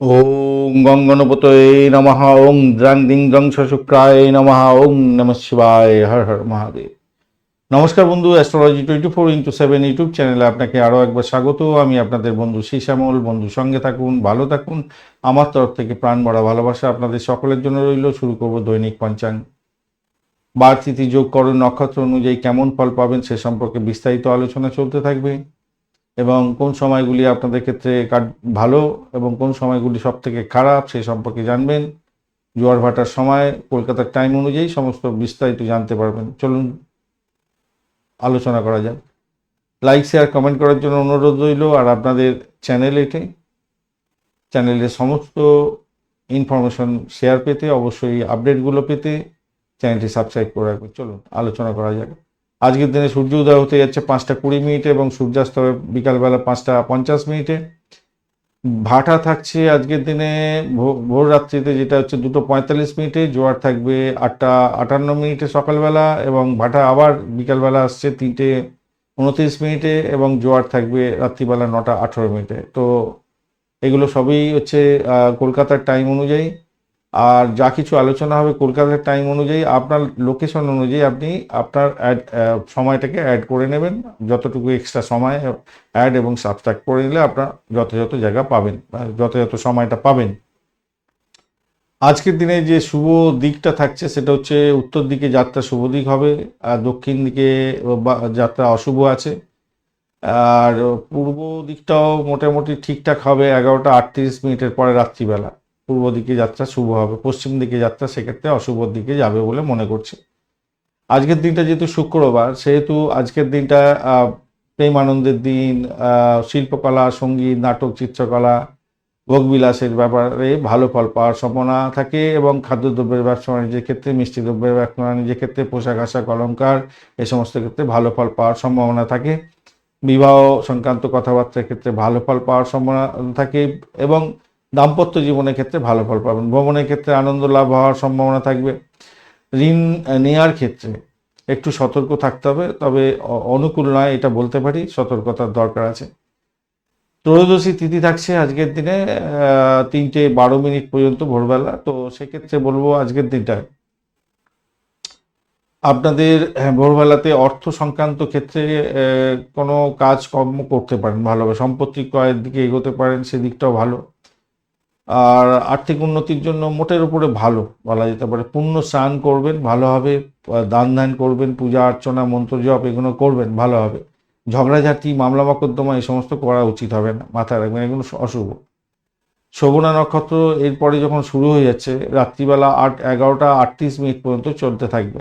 ওং গঙ্গনপতয়ে নমঃ ওং দ্রাং দিং দ্রং শুক্রায় নমঃ ওং নম শিবায়, হর হর মহাদেব। নমস্কার বন্ধু astrology twenty four into seven YouTube চ্যানেলে আপনাকে আরও একবার স্বাগত। আমি আপনাদের বন্ধু শ্যামল বন্ধু, সঙ্গে থাকুন, ভালো থাকুন। আমার তরফ থেকে প্রাণ ভরা ভালোবাসা আপনাদের সকলের জন্য রইল। শুরু করব দৈনিক পঞ্চাঙ্গ। বার তিথি যোগ করণ নক্ষত্র অনুযায়ী কেমন ফল পাবেন সে সম্পর্কে বিস্তারিত আলোচনা চলতে থাকবে। এবং কোন সময়গুলি আপনাদের ক্ষেত্রে ভালো এবং কোন সময়গুলি সব থেকে খারাপ সেই সম্পর্কে জানবেন। জোয়ার ভাটার সময় কলকাতার টাইম অনুযায়ী সমস্ত বিস্তারিত জানতে পারবেন। চলুন আলোচনা করা যাক। লাইক শেয়ার কমেন্ট করার জন্য অনুরোধ রইল। আর আপনাদের চ্যানেল এটে চ্যানেলের সমস্ত ইনফরমেশন শেয়ার পেতে, অবশ্যই আপডেটগুলো পেতে চ্যানেলটি সাবস্ক্রাইব করে রাখবেন। চলুন, আলোচনা করা যাক। আজকের দিনে সূর্য উদয় হতে যাচ্ছে পাঁচটা কুড়ি মিনিটে এবং সূর্যাস্ত হবে বিকালবেলা পাঁচটা পঞ্চাশ মিনিটে। ভাটা থাকছে আজকের দিনে ভোর রাত্রিতে যেটা হচ্ছে দুটো পঁয়তাল্লিশ মিনিটে, জোয়ার থাকবে আটটা আটান্ন মিনিটে সকালবেলা এবং ভাটা আবার বিকালবেলা আসছে তিনটে উনত্রিশ মিনিটে এবং জোয়ার থাকবে রাত্রিবেলা নটা আঠেরো মিনিটে। তো এগুলো সবই হচ্ছে কলকাতার টাইম অনুযায়ী। আর যা কিছু আলোচনা হবে কলকাতার টাইম অনুযায়ী, আপনার লোকেশন অনুযায়ী আপনি আপনার অ্যাড সময়টাকে অ্যাড করে নেবেন। যতটুকু এক্সট্রা সময় অ্যাড এবং সাবস্ট্রাক্ট করে নিলে আপনার যথাযথ জায়গা পাবেন যথাযথ সময়টা পাবেন। আজকের দিনে যে শুভ দিকটা থাকছে সেটা হচ্ছে উত্তর দিকে যাত্রা শুভ দিক হবে, আর দক্ষিণ দিকে যাত্রা অশুভ আছে। আর পূর্ব দিকটাও মোটামুটি ঠিকঠাক হবে, এগারোটা আটত্রিশ মিনিটের পরে রাত্রিবেলা। পূর্ব দিকে যাত্রা শুভ হবে, পশ্চিম দিকে যাত্রা সেক্ষেত্রে অশুভ দিকে যাবে বলে মনে করছি। আজকের দিনটা যেহেতু শুক্রবার, সেহেতু আজকের দিনটা প্রেম আনন্দের দিন শিল্পকলা, সংগীত, নাটক, চিত্রকলা ভোগবিলাসের ব্যাপারে ভালো ফল পাওয়ার সম্ভাবনা থাকে এবং খাদ্যদ্রব্যের ব্যবসা বাণিজ্যের ক্ষেত্রে, মিষ্টি দ্রব্যের ব্যবসা বাণিজ্যের ক্ষেত্রে, পোশাক আশাক অলঙ্কার এ সমস্ত ক্ষেত্রে ভালো ফল পাওয়ার সম্ভাবনা থাকে। বিবাহ সংক্রান্ত কথাবার্তার ক্ষেত্রে ভালো ফল পাওয়ার সম্ভাবনা থাকে এবং দাম্পত্য জীবনের ক্ষেত্রে ভালো ফল পাবেন। ভ্রমণের ক্ষেত্রে আনন্দ লাভ হওয়ার সম্ভাবনা থাকবে। ঋণ নেওয়ার ক্ষেত্রে একটু সতর্ক থাকতে হবে তবে অনুকূল নয় এটা বলতে পারি সতর্কতার দরকার আছে। ত্রয়োদশী তিথি থাকছে আজকের দিনে তিনটে বারো মিনিট পর্যন্ত ভোরবেলা তো সেক্ষেত্রে বলব আজকের দিনটায় আপনাদের হ্যাঁ, ভোরবেলাতে অর্থ সংক্রান্ত ক্ষেত্রে কোনো কাজকর্ম করতে পারেন ভালোভাবে। সম্পত্তি ক্রয়ের দিকে এগোতে পারেন সেদিকটাও ভালো। আর আর্থিক উন্নতির জন্য মোটের উপরে ভালো বলা যেতে পারে। পুণ্য স্নান করবেন ভালোভাবে দান ধ্যান করবেন, পূজা অর্চনা, মন্ত্র জপ এগুলো করবেন, ভালো হবে। ঝগড়াঝাটি, মামলা মকদ্দমা এই সমস্ত করা উচিত হবে না, মাথায় রাখবেন, এগুলো অশুভ। শোভনা নক্ষত্র এরপরে যখন শুরু হয়ে যাচ্ছে, রাত্রিবেলা আট, এগারোটা আটত্রিশ মিনিট পর্যন্ত চলতে থাকবে।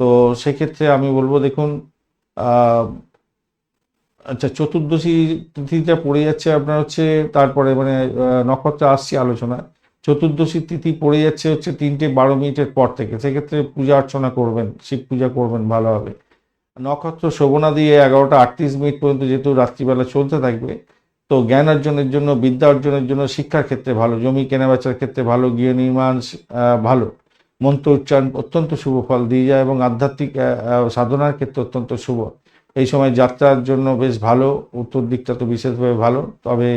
তো সেক্ষেত্রে আমি বলব, দেখুন আচ্ছা চতুর্দশী তিথিটা পড়ে যাচ্ছে আপনার হচ্ছে, তারপরে মানে নক্ষত্র আসছে আলোচনা। চতুর্দশী তিথি পড়ে যাচ্ছে হচ্ছে তিনটে বারো মিনিটের পর থেকে। সেক্ষেত্রে পূজা অর্চনা করবেন, শিব পূজা করবেন, ভালো হবে। নক্ষত্র শোভনা দিয়ে এগারোটা আটত্রিশ মিনিট পর্যন্ত যেহেতু রাত্রিবেলা চলতে থাকবে, তো জ্ঞান অর্জনের জন্য, বিদ্যা অর্জনের জন্য শিক্ষার ক্ষেত্রে ভালো, জমি কেনাবেচার ক্ষেত্রে ভালো, গৃহ নির্মাণ ভালো। মন্ত্র উচ্চারণ অত্যন্ত শুভ ফল দিয়ে যায় এবং আধ্যাত্মিক সাধনার ক্ষেত্রে অত্যন্ত শুভ। এই সময় যাত্রার জন্য বেশ ভালো, উত্তর দিকটা তো বিশেষভাবে ভালো, তবে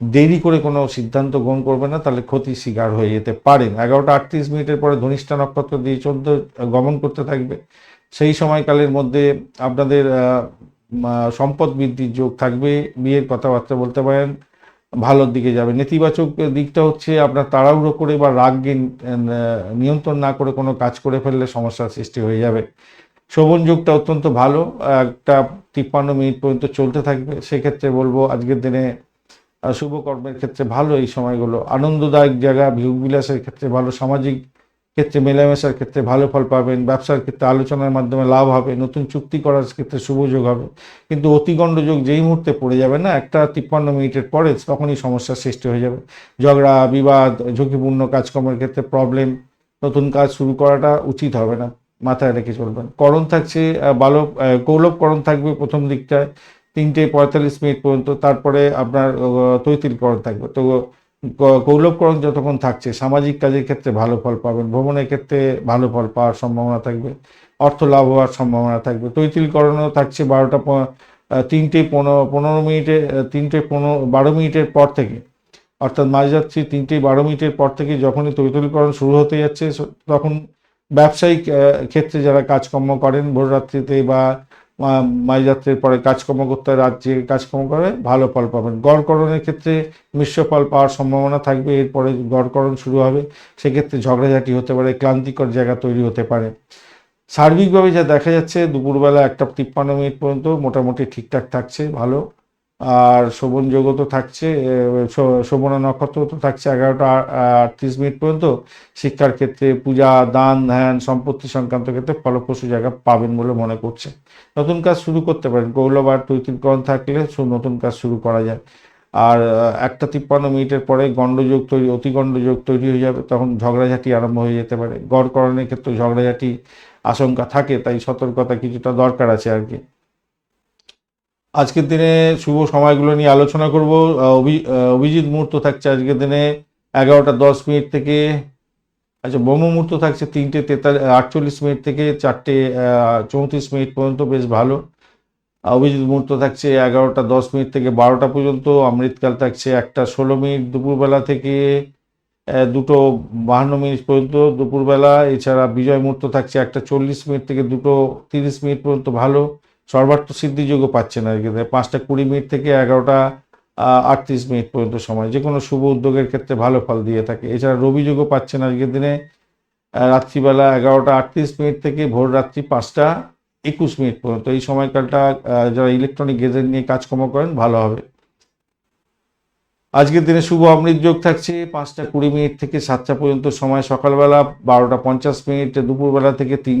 দেরি করে কোনো সিদ্ধান্ত গ্রহণ করবে না, তাহলে ক্ষতির শিকার হয়ে যেতে পারেন। এগারোটা আটত্রিশ মিনিটের পরে ধনিষ্ঠা নক্ষত্র দিয়ে চলতে গমন করতে থাকবে। সেই সময়কালের মধ্যে আপনাদের সম্পদ বৃদ্ধির যোগ থাকবে, বিয়ের কথাবার্তা বলতে পারেন, ভালোর দিকে যাবে। নেতিবাচক দিকটা হচ্ছে আপনার তাড়াহুড়ো করে বা রাগকে নিয়ন্ত্রণ না করে কোনো কাজ করে ফেললে সমস্যার সৃষ্টি হয়ে যাবে। শোভন যুগটা অত্যন্ত ভালো একটা তিপ্পান্ন মিনিট পর্যন্ত চলতে থাকবে। সেক্ষেত্রে বলব আজকের দিনে আহ, শুভ কর্মের ক্ষেত্রে ভালো এই সময়গুলো। আনন্দদায়ক জায়গা বিলাসের ক্ষেত্রে ভালো সামাজিক ক্ষেত্রে মেলামেশার ক্ষেত্রে ভালো ফল পাবেন ব্যবসার ক্ষেত্রে আলোচনার মাধ্যমে লাভ হবে নতুন চুক্তি করার ক্ষেত্রে শুভ যোগ হবে। কিন্তু অতিগণ্ড যোগ যেই মুহূর্তে পড়ে যাবে না একটা তিপ্পান্ন মিনিটের পরে তখনই সমস্যার সৃষ্টি হয়ে যাবে। ঝগড়া বিবাদ ঝুঁকিপূর্ণ কাজকর্মের ক্ষেত্রে প্রবলেম নতুন কাজ শুরু করাটা উচিত হবে না। মাথায় রেখে চলবেন। করণ থাকছে বালক আহ, কৌলভকরণ থাকবে প্রথম দিকটায় তিনটে পঁয়তাল্লিশ মিনিট পর্যন্ত তারপরে আপনার তৈতিলকরণ থাকবে। তো কৌলভকরণ যতক্ষণ থাকছে সামাজিক কাজের ক্ষেত্রে ভালো ফল পাবেন ভ্রমণের ক্ষেত্রে ভালো ফল পাওয়ার সম্ভাবনা থাকবে অর্থ লাভ হওয়ার সম্ভাবনা থাকবে। তৈতিলকরণও থাকছে বারোটা তিনটে পনেরো পনেরো মিনিটে তিনটে পনেরো বারো মিনিটের পর থেকে অর্থাৎ মাঝরাত্রি তিনটে বারো মিনিটের পর থেকে যখনই তৈতলীকরণ শুরু হতে যাচ্ছে তখন ব্যবসায়িক ক্ষেত্রে যারা কাজকর্ম করেন ভোররাত্রিতে বা আহ, মাঝরাত্রির পরে কাজকর্ম করতে হয়, রাত জেগে কাজকর্ম করে ভালো ফল পাবেন। গড়করণের ক্ষেত্রে মিশ্র ফল পাওয়ার সম্ভাবনা থাকবে এরপরে গড়করণ শুরু হবে। সেক্ষেত্রে ঝগড়াঝাটি হতে পারে ক্লান্তিকর জায়গা তৈরি হতে পারে। সার্বিকভাবে যা দেখা যাচ্ছে দুপুরবেলা একটা তিপ্পান্ন মিনিট পর্যন্ত মোটামুটি ঠিকঠাক থাকছে ভালো। আর শোভন যোগও তো থাকছে শোভনা নক্ষত্র তো থাকছে এগারোটা আটত্রিশ মিনিট পর্যন্ত। শিক্ষার ক্ষেত্রে পূজা, দান, ধ্যান, সম্পত্তি সংক্রান্ত ক্ষেত্রে ফলপ্রসূ জায়গা পাবেন বলে মনে করছে। নতুন কাজ শুরু করতে পারেন। গৌরবার তৈতিলকরণ থাকলে সু- নতুন কাজ শুরু করা যায়। আর একটা তিপ্পান্ন মিনিটের পরে গণ্ডযোগ তৈরি, অতি গণ্ডযোগ তৈরি হয়ে যাবে, তখন ঝগড়াঝাটি আরম্ভ হয়ে যেতে পারে। গড়করণের ক্ষেত্রে ঝগড়াঝাটি আশঙ্কা থাকে, তাই সতর্কতা কিছুটা দরকার আছে আর কি। আজকের দিনে শুভ সময়গুলো নিয়ে আলোচনা করব। অভি- অভিজিৎ মুহূর্ত থাকছে আজকের দিনে এগারোটা দশ মিনিট থেকে আচ্ছা ব্রহ্ম মুহূর্ত থাকছে তিনটে তেতাল্লিশ, আটচল্লিশ মিনিট থেকে চারটে চৌত্রিশ মিনিট পর্যন্ত বেশ ভালো। অভিজিৎ মুহূর্ত থাকছে এগারোটা দশ মিনিট থেকে বারোটা পর্যন্ত, অমৃতকাল থাকছে একটা ষোলো মিনিট দুপুরবেলা থেকে দুটো বাহান্ন মিনিট পর্যন্ত দুপুরবেলা। এছাড়া বিজয় মুহূর্ত থাকছে একটা চল্লিশ মিনিট থেকে দুটো তিরিশ মিনিট পর্যন্ত ভালো। সর্বার্থ সিদ্ধিযোগও পাচ্ছেন আর কি পাঁচটা কুড়ি মিনিট থেকে এগারোটা আটত্রিশ মিনিট পর্যন্ত সময়। যে কোনো শুভ উদ্যোগের ক্ষেত্রে ভালো ফল দিয়ে থাকে। এছাড়া রবি যোগও পাচ্ছেন আজকের দিনে। রাত্রিবেলা এগারোটা আটত্রিশ মিনিট থেকে ভোর রাত্রি পাঁচটা একুশ মিনিট পর্যন্ত। এই সময়কালটা যারা ইলেকট্রনিক গেজেট নিয়ে কাজকর্ম করেন, ভালো হবে। আজকের দিনে শুভ অমৃত যোগ থাকছে, পাঁচটা কুড়ি মিনিট থেকে সাতটা পর্যন্ত সময়, সকালবেলা বারোটা পঞ্চাশ মিনিট, দুপুরবেলা থেকে তিন,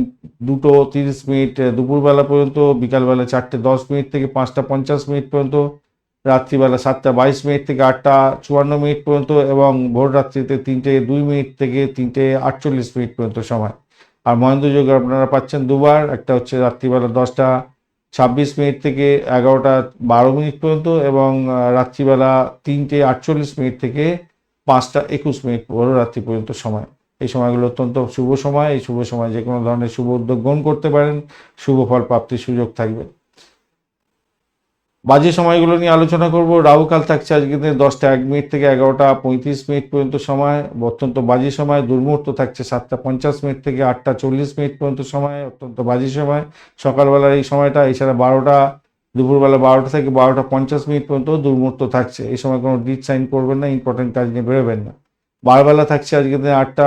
দুটো তিরিশ মিনিট, দুপুরবেলা পর্যন্ত, বিকালবেলা চারটে দশ মিনিট থেকে পাঁচটা পঞ্চাশ মিনিট পর্যন্ত, রাত্রিবেলা সাতটা বাইশ মিনিট থেকে আটটা চুয়ান্ন মিনিট পর্যন্ত এবং ভোর রাত্রিতে তিনটে দুই মিনিট থেকে তিনটে আটচল্লিশ মিনিট পর্যন্ত সময়। আর মহেন্দ্র যোগ আপনারা পাচ্ছেন দুবার, একটা হচ্ছে রাত্রিবেলা দশটা ছাব্বিশ মিনিট থেকে এগারোটা বারো মিনিট পর্যন্ত এবং রাত্রিবেলা তিনটে আটচল্লিশ মিনিট থেকে পাঁচটা একুশ মিনিট পর রাত্রি পর্যন্ত সময়। এই সময়গুলো অত্যন্ত শুভ সময়। এই শুভ সময় যে কোনো ধরনের শুভ উদ্যোগ গ্রহণ করতে পারেন। শুভ ফল প্রাপ্তির সুযোগ থাকবে। বাজে সময়গুলো নিয়ে আলোচনা করব। রাহুকাল থাকছে আজকে দিনে দশটা এক মিনিট থেকে এগারোটা পঁয়ত্রিশ মিনিট পর্যন্ত সময়। অত্যন্ত বাজে সময়। দুর্মুহূর্ত থাকছে সাতটা পঞ্চাশ মিনিট থেকে আটটা চল্লিশ মিনিট পর্যন্ত সময়। অত্যন্ত বাজে সময়। সকালবেলার এই সময়টা, এছাড়া বারোটা, দুপুরবেলা বারোটা থেকে বারোটা পঞ্চাশ মিনিট পর্যন্ত দুর্মুহূর্ত থাকছে। এই সময় কোনো ডিট সাইন করবেন না ইম্পর্টেন্ট কাজ নিয়ে বেরোবেন না। বারবেলা থাকছে আজকে দিনে আটটা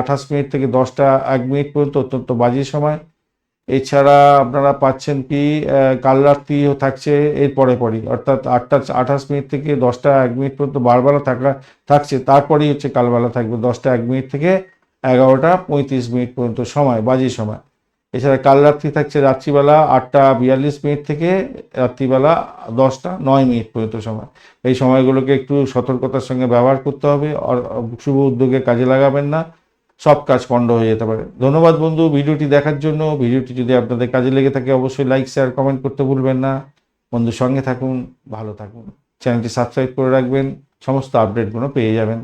আঠাশ মিনিট থেকে দশটা এক মিনিট পর্যন্ত অত্যন্ত বাজে সময়। এছাড়া আপনারা পাচ্ছেন কি কাল রাত্রিও থাকছে এর পরে পরই, অর্থাৎ আটটা, আঠাশ মিনিট থেকে দশটা এক মিনিট পর্যন্ত বারবেলা থাকা, থাকছে, তারপরেই হচ্ছে কালবেলা থাকবে দশটা এক মিনিট থেকে এগারোটা পঁয়ত্রিশ মিনিট পর্যন্ত সময়, বাজে সময়। এছাড়া কাল রাত্রি থাকছে রাত্রিবেলা আটটা বিয়াল্লিশ মিনিট থেকে রাত্রিবেলা দশটা নয় মিনিট পর্যন্ত সময়। এই সময়গুলোকে একটু সতর্কতার সঙ্গে ব্যবহার করতে হবে শুভ উদ্যোগে কাজে লাগাবেন না। সব কাজ পণ্ড হয়ে যেতে পারে। ধন্যবাদ বন্ধু, ভিডিওটি দেখার জন্য। ভিডিওটি যদি আপনাদের কাজে লেগে থাকে, অবশ্যই লাইক শেয়ার কমেন্ট করতে ভুলবেন না। বন্ধুর সঙ্গে থাকুন, ভালো থাকুন। চ্যানেলটি সাবস্ক্রাইব করে রাখবেন, সমস্ত আপডেটগুলো পেয়ে যাবেন।